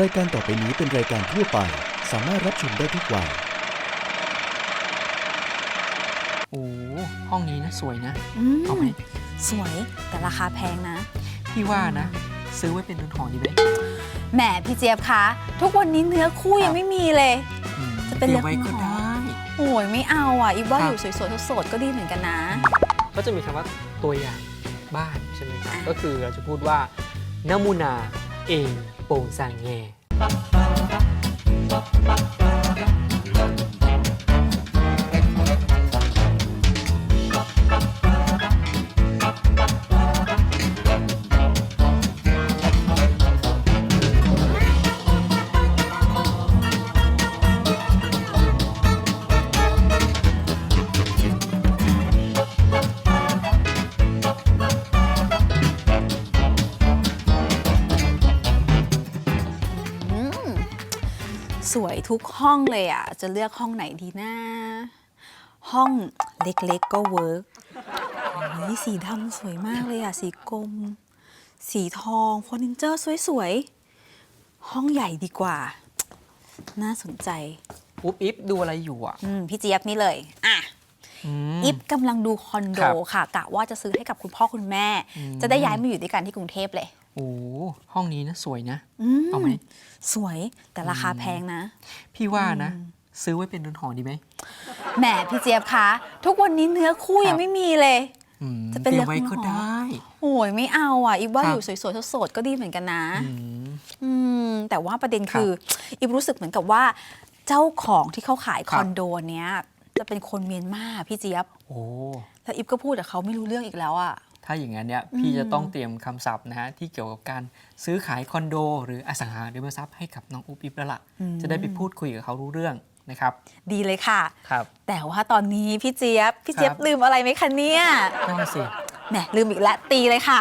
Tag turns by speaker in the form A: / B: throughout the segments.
A: รายการต่อไปนี้เป็นรายการทั่วไป สามารถรับชมได้ทุกวัย
B: โอ้ห้องนี้นะสวยนะ
C: อืม
B: เอาไหม
C: สวยแต่ราคาแพงนะ
B: พี่ว่านะ ซื้อไว้เป็นทุนหอดีไหม
C: แหมพี่เจี๊ยบคะ ทุกวันนี้เนื้อคู่
B: ครั
C: ยั
B: บ
C: งไม่มีเลย
B: อืม
C: จะเป็น
B: ก็บไว้
C: เรื่
B: ก็
C: องของ
B: ได้
C: โอ้ยไม่เอาอะอีกว่า
B: ครับ
C: อยู่สวยๆโสดๆก็ดีเหมือนกันนะ
B: ก็จะมีคำว่าตัวอย่างบ้านใช่ไหมครับ
C: อะ
B: ก็คือเราจะพูดว่านามูนาเอง โป่ง
C: ทุกห้องเลยอะ จะเลือกห้องไหนดีนะ ห้องเล็กๆก็เวิร์กเฮ้ยสีดำสวยมากเลยอะ สีกรมสีทองเฟอร์นิเจอร์สวยๆ ห้องใหญ่ดีกว่า น่าสนใจ
B: อุ๊บอิ๊บดูอะไรอยู่อะ
C: อืมพี่เจี๊ยบนี่เลย อะ
B: อืม
C: อิฟกำลังดูคอนโด
B: ครับ
C: ค่ะกะว่าจะซื้อให้กับคุณพ่อคุณแม่
B: อืม
C: จะได้ย้ายมาอยู่ด้วยกันที่กรุงเทพเลย
B: โอ้ห้องนี้นะสวยนะ
C: อืม
B: เอาไหม
C: สวยแต่ราคาแพงนะ
B: พี่ว่านะ ซื้อไว้เป็นทุนหอดีไหม
C: แหมพี่เจี๊ยบคะทุกวันนี้เนื้อคู่
B: ครับ
C: ยังไม่มีเลย
B: อืม
C: จะเป็น
B: ก็
C: เรื่
B: บ
C: อง
B: ไว้
C: ของ
B: ก็
C: หอ
B: ได้
C: โอ้ยไม่เอาอะอีฟว่า
B: ครับ
C: อยู่สวยๆโสดๆก็ดีเหมือนกันนะ
B: อืม
C: อืมแต่ว่าประเด็น
B: ครับ
C: คืออีฟรู้สึกเหมือนกับว่า เจ้าของที่เขาขาย
B: ค
C: ครับ อนโดเนี้ยจะเป็นคนเมียนมาพี่เจี๊ยบ
B: โอ้
C: แล้วอีฟก็พูดกับเขาไม่รู้เรื่องอีกแล้วอะ
B: ถ้าอย่างนั้นเนี่ยพี่จะต้องเตรียมคำศัพท์นะฮะที่เกี่ยวกับการซื้อขายคอนโด หรืออสังหาริมทรัพย์ให้กับน้องอุ๊บอิ๊บแล้วล่ะ
C: อืม
B: จะได้ไปพูดคุยกับเขารู้เรื่องนะครับ
C: ดีเลยค่ะ
B: ครับ
C: แต่ว่าตอนนี้พี่เจี๊ยบพี่เจี๊ยบ
B: ครับ
C: ลืมอะไรไหมคะเนี่ย
B: นั่นนะสิ
C: แหมลืมอีกแล้วตีเลยค่ะ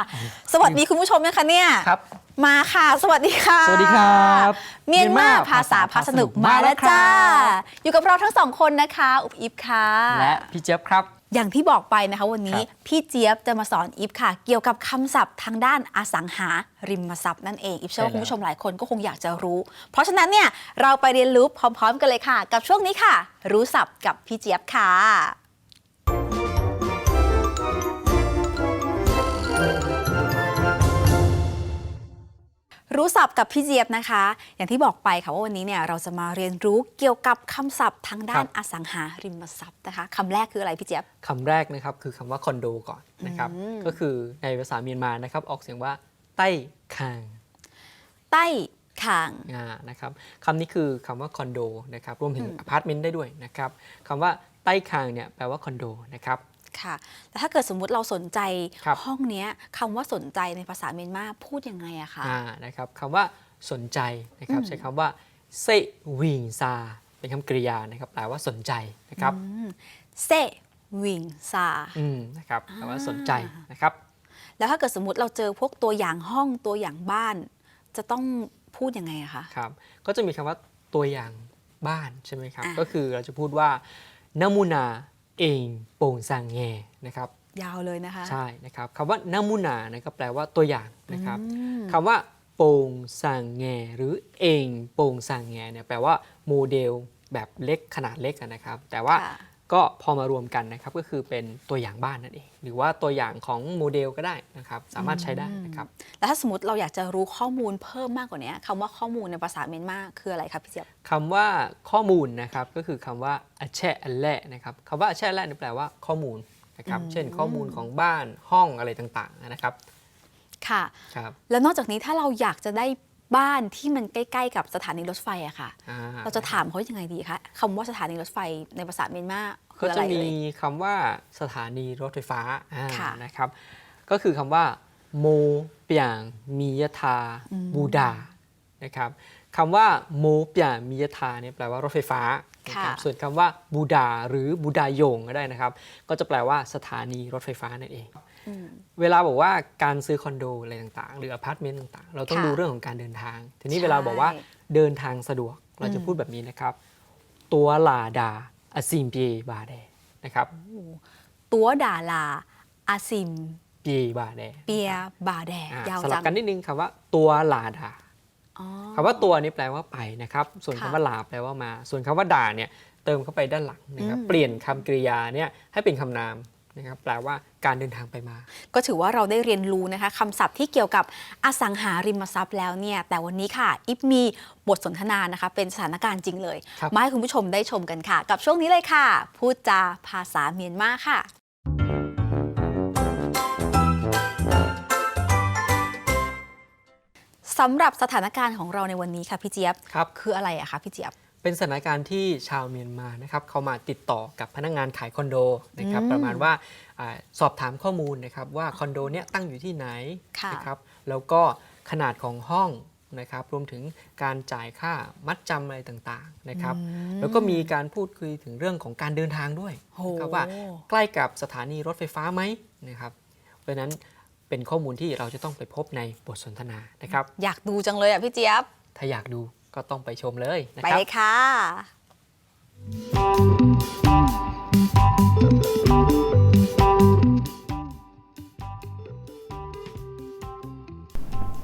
C: สวัสดีคุณผู้ชมนะคะเนี่ย
B: ครับ
C: มาค่ะ สวัสดีค่ะ
B: สวัสดีครับ
C: เมียนมาภาษาพาสนุกมาแล้วจ้า อยู่กับเราทั้งสองคนนะคะ อุบอิบค่ะ
B: และพี่เจี๊ยบครับ
C: อย่างที่บอกไปนะคะวันนี้
B: ครับ
C: พี่เจี๊ยบจะมาสอนอิฟค่ะ เกี่ยวกับคำศัพท์ทางด้านอสังหาริมทรัพย์นั่นเองอิฟเชื่อว่า
B: ใช่
C: คุณ
B: แล้ว
C: ผู้ชมหลายคนก็คงอยากจะรู้ เพราะฉะนั้นเนี่ยเราไปเรียนรู้พร้อม ๆ กันเลยค่ะ กับช่วงนี้ค่ะ รู้ศัพท์กับพี่เจี๊ยบค่ะ รู้ศัพท์กับพี่เจี๊ยบนะคะ อย่างที่บอกไปค่ะว่าวันนี้เนี่ยเราจะมาเรียนรู้เกี่ยวกับคำศัพท์ทางด้าน
B: ครับ
C: อสังหาริมทรัพย์นะคะคำแรกคืออะไรพี่เจี๊ยบ
B: คำแรกนะครับคือคำว่าคอนโดก่อนนะครับ
C: อืม
B: ก็คือในภาษาเมียนมานะครับออกเสียงว่าใต้คาง
C: ใต้คาง
B: อ่านะครับคำนี้คือคำว่าคอนโดนะครับรวมถึงอพาร์ตเมนต์ได้ด้วยนะครับคำว่าใต้คางเนี่ยแปลว่าคอนโดนะครับ
C: ค่ะ แต่ถ้าเกิดสมมุติเราสนใจ
B: ครับ
C: ห้องเนี้ยคำว่าสนใจในภาษาเมียนมาพูดยังไงอะคะ
B: อ่านะครับคำว่าสนใจนะครับ
C: อืม
B: ใช้คำว่าเซวิงซาเป็นคำกริยานะครับแปลว่าสนใจนะครับ
C: อืมเซวิงซา
B: อืมนะครับแปลว่า
C: อ่า
B: สนใจนะครับ
C: แล้วถ้าเกิดสมมติเราเจอพวกตัวอย่างห้องตัวอย่างบ้าน จะต้องพูดยังไงอะคะ
B: ครับก็จะมีคำว่าตัวอย่างบ้านใช่ไหมครับ
C: อ่า
B: ก็คือเราจะพูดว่านามูนา เองโป่งซางแงนะครับ
C: ยาวเลยนะคะ
B: ใช่นะครับคำว่านามูนานะครับแปลว่าตัวอย่างนะครับ
C: อืม
B: คำว่าโป่งซางแงหรือเองโป่งซางแงเนี่ยแปลว่าโมเดลแบบเล็กขนาดเล็กอะนะครับ แต่ว่า
C: ค่ะ
B: ก็พอมารวมกันนะครับก็คือเป็นตัวอย่างบ้านนั่นเอง หรือว่าตัวอย่างของโมเดลก็ได้นะครับสามารถใช้ได้นะครับ
C: แล้วถ้าสมมติเราอยากจะรู้ข้อมูลเพิ่มมากกว่านี้คำว่าข้อมูลในภาษาเมียนมาคืออะไรคะพี่เจี๊ยบ
B: คำว่าข้อมูลนะครับก็คือคำว่าอแชะอันและนะครับคำว่าอแชะอันและนี่แปลว่าข้อมูลนะครับ
C: อืม
B: เช่นข้อมูลของบ้านห้องอะไรต่างๆนะครับ
C: ค่ะ
B: ครับ
C: แล้วนอกจากนี้ถ้าเราอยากจะได้ บ้านที่มันใกล้ ๆ กับสถานีรถไฟอะค่ะ
B: อ่
C: เราจะถามเขายังไงดีคะคำว่าสถานีรถไฟในภาษาเมียนมาคื
B: ก็
C: ออะ
B: จะ
C: ไร
B: มี
C: เอ่ย
B: คำว่าสถานีรถไฟฟ้าอ่า
C: ค่ะ
B: นะครับ ก็คือคำว่าโมเปียงมียทา
C: อืม
B: บูดานะครับคำว่าโมเปียงมียทาเนี่ยแปลว่ารถไฟฟ้านะครับ
C: ค่ะ
B: ส่วนคำว่าบูดาหรือบูดาโยงก็ได้นะครับ ก็จะแปลว่าสถานีรถไฟฟ้านั่นเอง
C: อืม
B: เวลาบอกว่าการซื้อคอนโดอะไรต่างๆ หรืออพาร์ตเมนต์ต่างๆ เราต้อง
C: ค่ะ
B: ดูเรื่องของการเดินทาง ทีนี้
C: ใช่
B: เวลาบอกว่าเดินทางสะดวกเราจะ
C: อืม
B: พูดแบบนี้นะครับ ตัวลาดาอซิมเปียบาเดนะครับ
C: ตัวดาลาอาซิม
B: เปียบาเด
C: เปียบาแด
B: อ่า
C: ยาว
B: สลั
C: จั
B: บ
C: ง
B: กันนิดนึงคำว่าตัวลาดา
C: อ๋อ
B: คำว่าตัวนี้แปลว่าไปนะครับ ส่วน
C: ค่ะ
B: คำว่าลาแปลว่ามา ส่วนคำว่าด่าเนี่ยเติมเข้าไปด้านหลังนะครับ
C: อืม
B: เปลี่ยนคำกริยาเนี่ยให้เป็นคำนาม นะครับแปลว่าการเดินทางไปมา
C: ก็ถือว่าเราได้เรียนรู้นะคะคำศัพท์ที่เกี่ยวกับอสังหาริมทรัพย์แล้วเนี่ย แต่วันนี้ค่ะ อิฟมีบทสนทนานะคะ เป็นสถานการณ์จริงเลย
B: ครับ
C: มาให้คุณผู้ชมได้ชมกันค่ะ กับช่วงนี้เลยค่ะ พูดจาภาษาเมียนมาค่ะ สำหรับสถานการณ์ของเราในวันนี้ค่ะพี่เจี๊ยบ
B: ครับ
C: คืออะไรอะคะพี่เจี๊ยบ
B: เป็นสถานการณ์ที่ชาวเมียนมานะครับเขามาติดต่อกับพนักงานขายคอนโดนะครับ
C: อืม
B: ประมาณว่าอาสอบถามข้อมูลนะครับว่าคอนโดเนี้ยตั้งอยู่ที่ไหน
C: ค่ะ
B: นะครับแล้วก็ขนาดของห้องนะครับรวมถึงการจ่ายค่ามัดจำอะไรต่างๆนะครับ
C: อืม
B: แล้วก็มีการพูดคุยถึงเรื่องของการเดินทางด้วย
C: โห
B: นะครับว่าใกล้กับสถานีรถไฟฟ้าไหมนะครับเพราะฉะนั้นเป็นข้อมูลที่เราจะต้องไปพบในบทสนทนานะครับ
C: อยากดูจังเลยอะพี่เจี๊ยบ
B: ถ้าอยากดู ก็ต้องไปชมเลยนะ
C: ไป
B: ครับ
C: เลยค่ะ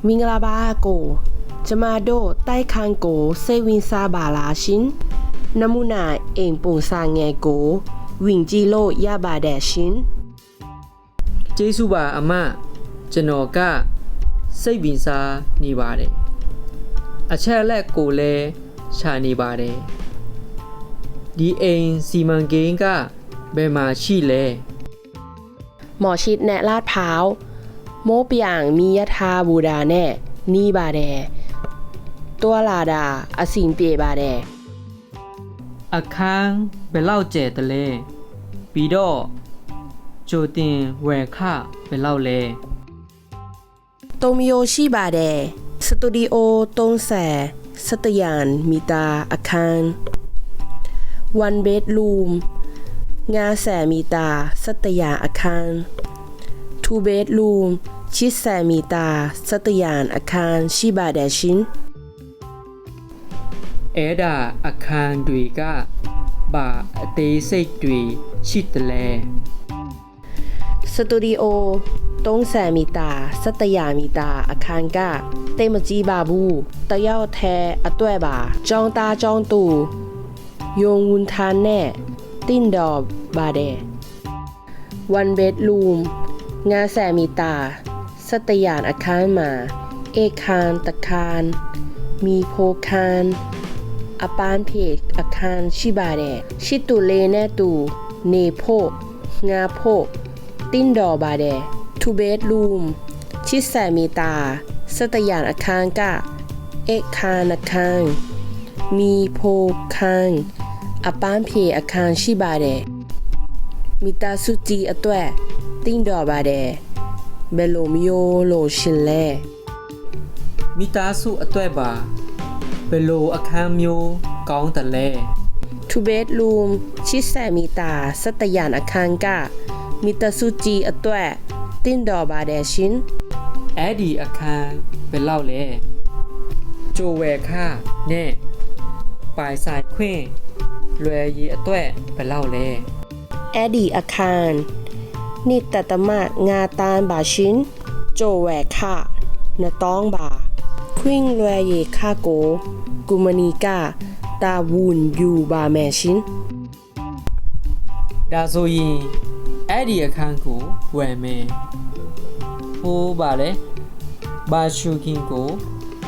D: မင်္ဂလာပါအကိုကျမတို့တိုက်ခန်းကိုစိတ်ဝင်စားပါလားရှင်နမူနာအိမ်ပုံစံငယ်ကိုဝင်ကြည့်လို့ရပါတယ်ရှင်
B: ကျေးဇူးပါအမကျွန်တော်ကစိတ်ဝင်စားနေပါတယ် အချက်အလက်ကိုလည်းရှာနေပါတယ်ဒီအိမ်စီမံကိန်းကဘယ်မှာရှိလဲ
D: หมอชิดแนะลาดพร้าวโมเปียงมียทาบูดาแน่นี่บาแดตัวลาดาอสิงเปียบาแด
B: အခန်းဘယ်လောက်ကျယ်တလဲပြီးတော့ကြိုတင်ဝယ်ခဘယ်လောက်လဲ
D: ตรงโยชิบาแด สตูดิโอตรงแส สัตยานมีตาอาคาร วันเบดรูม งาแสมีตา สัตยานอาคารทูเบดรูม ชิดแสมีตา สัตยานอาคาร ชิบาแดชิน
B: เอดาอาคารดุยกาบา
D: เตเซจุยชิตแลสตูดิโอาคารกะเตมจีบาบูตะยาแทอต้วยบาจองตาจองตูยงวุนทานแน่ ติ้นดอบบาแดวันเบดรูม งาแสมีตา สตยานอาคารมา เอกคานตะคาร มีโพคานอปานเพกอาคารชิบาแดชิตุเลแน่ตู เนโพ งาโพ ติ้นดอบาแดทูเด รูม ชิดแสมีตา สตยานอาคารกะ เอกคานอาคารมีโพคานอปานเพอาคารชิบาแดมีตาสุจีอต้วยติ้นดอบาแดเบโลมิโยโลชินแล
B: မိသားစုအတွက်ပါဘယ်လိုအခန်းမျိုးကောင်းတယ်လဲ
D: ทูเบดรูม ชิดแสมีตา สตยานอาคาร တင်တော်ပါတယ်ရှင်
B: အဲ့ဒီအခန်းဘယ်လောက်လဲကျိုဝယ်ခနဲ့ပိုင်ဆိုင်ခွင့်လွယ်ရည်အတွက်ဘယ်လောက်လဲ
D: အဲ့ဒီအခန်းနိတတမငါတန်းပါရှင်ကျိုဝယ်ခနတောင်းပါခွင်းလွယ်ရည်ခကိုကူမနီကတာဝွန်ယူပါမယ်ရှင်
B: ဒါဆိုရင် အဲ့ဒီအခန်းကိုဝယ်မယ်ဟိုးပါလေဘာရှူကင်ကို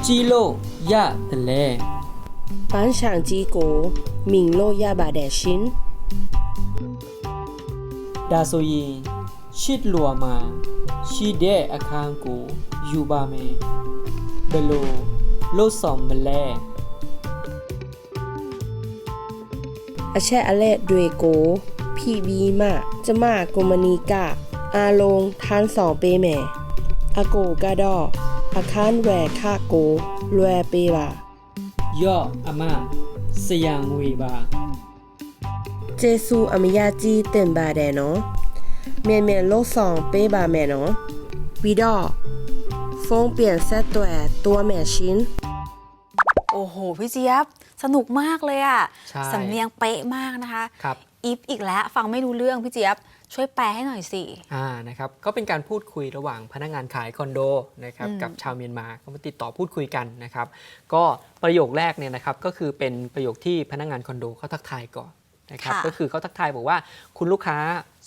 B: ကြည်လို့ရတယ်လေ
D: ပန်းဆောင်ကြီးကိုမင်လို့ရပါတယ်ရှင်
B: ဒါဆိုရင်ရှစ်လွာမှာရှိတဲ့အခန်းကိုယူပါမယ်ဘယ်လိုလို့ဆောင်မလဲ
D: အချက်အလက်တွေကို ดวยโก พีบีมาจะมากุมณีกา อาลงทานสองเปแม่อาโกกาดออาคารแหวกคาโกลวยเปบา
B: ယော့အမစယံငွေပါ
D: เจซูอเมยาจีเต็มบาแดเนาะเมียนเมียนโลกสองเป้บาแม่เนาะวีดอฟงเปลี่ยนแซตตัวตัวแม่ชิ้น
C: โอ้โห พี่เจี๊ยบ สนุกมากเลยอะ
B: ใช่
C: สำเนียงเป๊ะมากนะคะ
B: ครับ
C: อีฟอีกแล้ว ฟังไม่รู้เรื่องพี่เจี๊ยบ ช่วยแปลให้หน่อยสิ
B: อ่านะครับก็เป็นการพูดคุยระหว่างพนักงานขายคอนโดนะครับ
C: อืม
B: กับชาวเมียนมาเขามาติดต่อพูดคุยกันนะครับ ก็ประโยคแรกเนี่ยนะครับก็คือเป็นประโยคที่พนักงานคอนโดเขาทักทายก่อนนะครับ
C: ค่ะ
B: ก็คือเขาทักทายบอกว่าคุณลูกค้า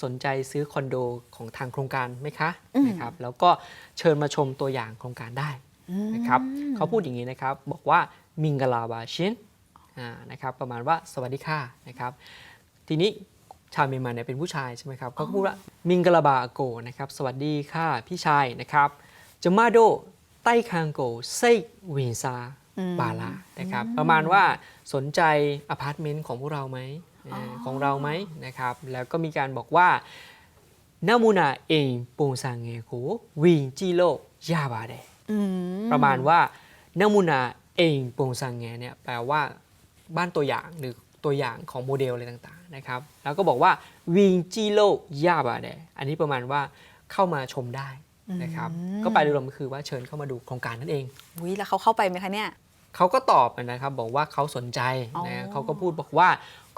B: สนใจซื้อคอนโดของทางโครงการไหมคะนะครับแล้วก็เชิญมาชมตัวอย่างโครงการได้ นะครับเขาพูดอย่างนี้นะครับ บอกว่ามิงกลาบาชินอ่านะครับประมาณว่าสวัสดีค่ะนะครับ ทีนี้ชาวเมียนมาเนี่ยเป็นผู้ชายใช่ไหมครับเขาก็พูดว่ามิงกะลาบาโกนะครับสวัสดีค่ะพี่ชายนะครับจมาโดไต้คางโกเซวินซาบาลานะครับประมาณว่าสนใจอพาร์ตเมนต์ของพวกเราไหมของเราไหมนะครับแล้วก็มีการบอกว่านามูนาเองปงซังเงโกวิงจิโลยา
C: บาเด
B: ประมาณว่านามูนาเองปงซังเงเนี่ยแปลว่าบ้านตัวอย่างหรือ ตัวอย่างของโมเดลอะไรต่างๆนะครับ แล้วก็บอกว่าวิงจิโลยาบาเดอันนี้ประมาณว่าเข้ามาชมได้นะครับ ก็ไปโดยรวมก็คือว่าเชิญเข้ามาดูโครงการนั่นเอง
C: วิแล้วเขาเข้าไปไหมคะเนี่ย
B: เขาก็ตอบนะครับบอกว่าเขาสนใจ
C: อ๋อ
B: นะเขาก็พูดบอกว่า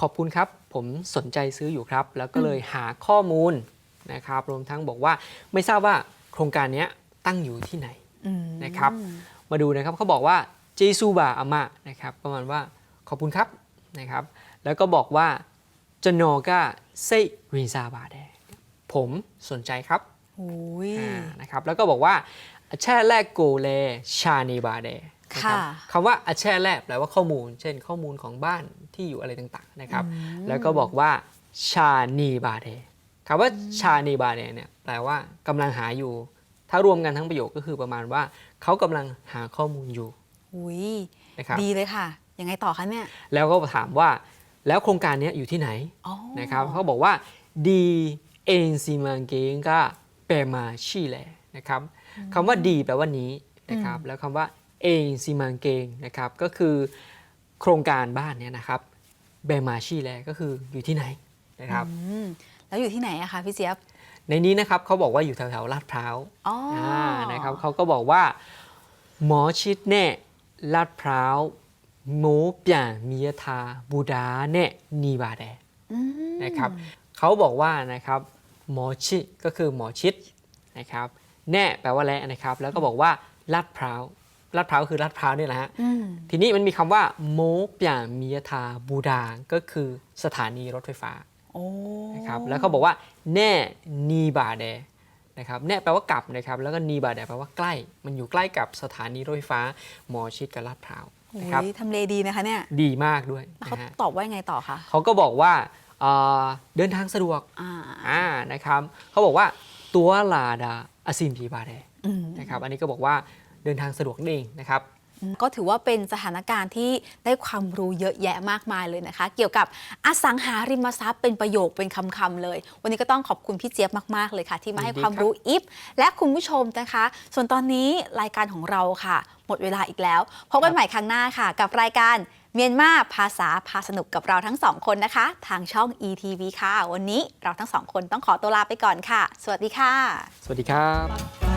B: ขอบคุณครับ ผมสนใจซื้ออยู่ครับ แล้วก็เลยหาข้อมูลนะครับ รวมทั้งบอกว่าไม่ทราบว่าโครงการเนี้ยตั้งอยู่ที่ไหน
C: อืม
B: นะครับ มาดูนะครับเขาบอกว่าเจซูบาอามานะครับ ประมาณว่าขอบคุณครับ นะครับ แล้วก็บอกว่าจโนกาเซวินซาบาแดผมสนใจครับ
C: โอ้ย
B: อ่านะครับ แล้วก็บอกว่าแช่แรกโกเลชานีบาเดนะครับ
C: ค่ะ
B: คำว่าแช่แรกแปลว่าข้อมูล เช่น ข้อมูลของบ้านที่อยู่อะไรต่างๆนะครับ แล้วก็บอกว่าชานีบาเดคำว่าชานีบาเดเนี่ยแปลว่ากำลังหาอยู่ ถ้ารวมกันทั้งประโยคก็คือประมาณว่าเขากำลังหาข้อมูลอยู่
C: อุ้ย
B: นะครับ
C: ดีเลยค่ะ ยังไงต่อคะเนี่ย
B: แล้วก็ถามว่าแล้วโครงการเนี้ยอยู่ที่ไหน
C: อ๋อ
B: นะครับเขาบอกว่าดีเอ็นซีมันเกงก็เปมาชีแลนะครับคำว่าดีแปลว่านี้นะครับแล้วคำว่าเอ็นซีมันเกงนะครับก็คือโครงการบ้านเนี้ยนะครับเบมาชีแลก็คืออยู่ที่ไหนนะครับ
C: อืมแล้วอยู่ที่ไหนอะคะพี่เจี๊ยบ
B: ในนี้นะครับเขาบอกว่าอยู่แถวๆลาดพร้าว
C: อ๋ออ
B: อ่านะครับเขาก็บอกว่า หมอชิดแน่ลาดพร้าว โมเปี่ยนมียทาบูดาแน่นีบาแด
C: อืม
B: นะครับเขาบอกว่านะครับหมอชิดก็คือหมอชิดนะครับแน่แปลว่าและนะครับ แล้วก็บอกว่าลาดพร้าวลาดพร้าวคือลาดพร้าวนี่แหละฮะ
C: อืม
B: ทีนี้มันมีคำว่าโมเปี่ยนมียทาบูดาก็คือสถานีรถไฟฟ้า
C: โอ้
B: นะครับแล้วเขาบอกว่า แน่นีบาแดนะครับแน่แปลว่ากลับนะครับแล้วก็นีบาแดแปลว่าใกล้ มันอยู่ใกล้กับสถานีรถไฟฟ้าหมอชิดกับลาดพร้าว
C: โอ้
B: นะครับ
C: ยทำเลดีนะคะเนี่ย
B: ดีมากด้วย
C: แล้ว
B: นะ
C: เขา
B: ฮะ
C: ตอบว่ายังไงต่อคะ
B: เขาก็บอกว่าเอ่อเดินทางสะดวก
C: อ่า
B: อ่านะครับเขาบอกว่าตัวลาดาอซิมพีบาแด
C: อืม
B: นะครับอันนี้ก็บอกว่าเดินทางสะดวกนั่นเองนะครับ
C: ก็ถือว่าเป็นสถานการณ์ที่ได้ความรู้เยอะแยะมากมายเลยนะคะ เกี่ยวกับอสังหาริมทรัพย์เป็นประโยคเป็นคำๆเลย วันนี้ก็ต้องขอบคุณพี่เจี๊ยบมากๆเลยค่ะ ที่มาให้
B: ยินดี
C: ความรู้อิฟและคุณผู้ชมนะคะ ส่วนตอนนี้รายการของเราค่ะ หมดเวลาอีกแล้วพบกันใหม่ครั้งหน้าค่ะ กับรายการเมียนมาภาษาพาสนุกกับเราทั้งสองคนนะคะ ทางช่อง ETV ค่ะ วันนี้เราทั้งสองคนต้องขอตัวลาไปก่อนค่ะ สวัสดีค่ะ
B: สวัสดีครับ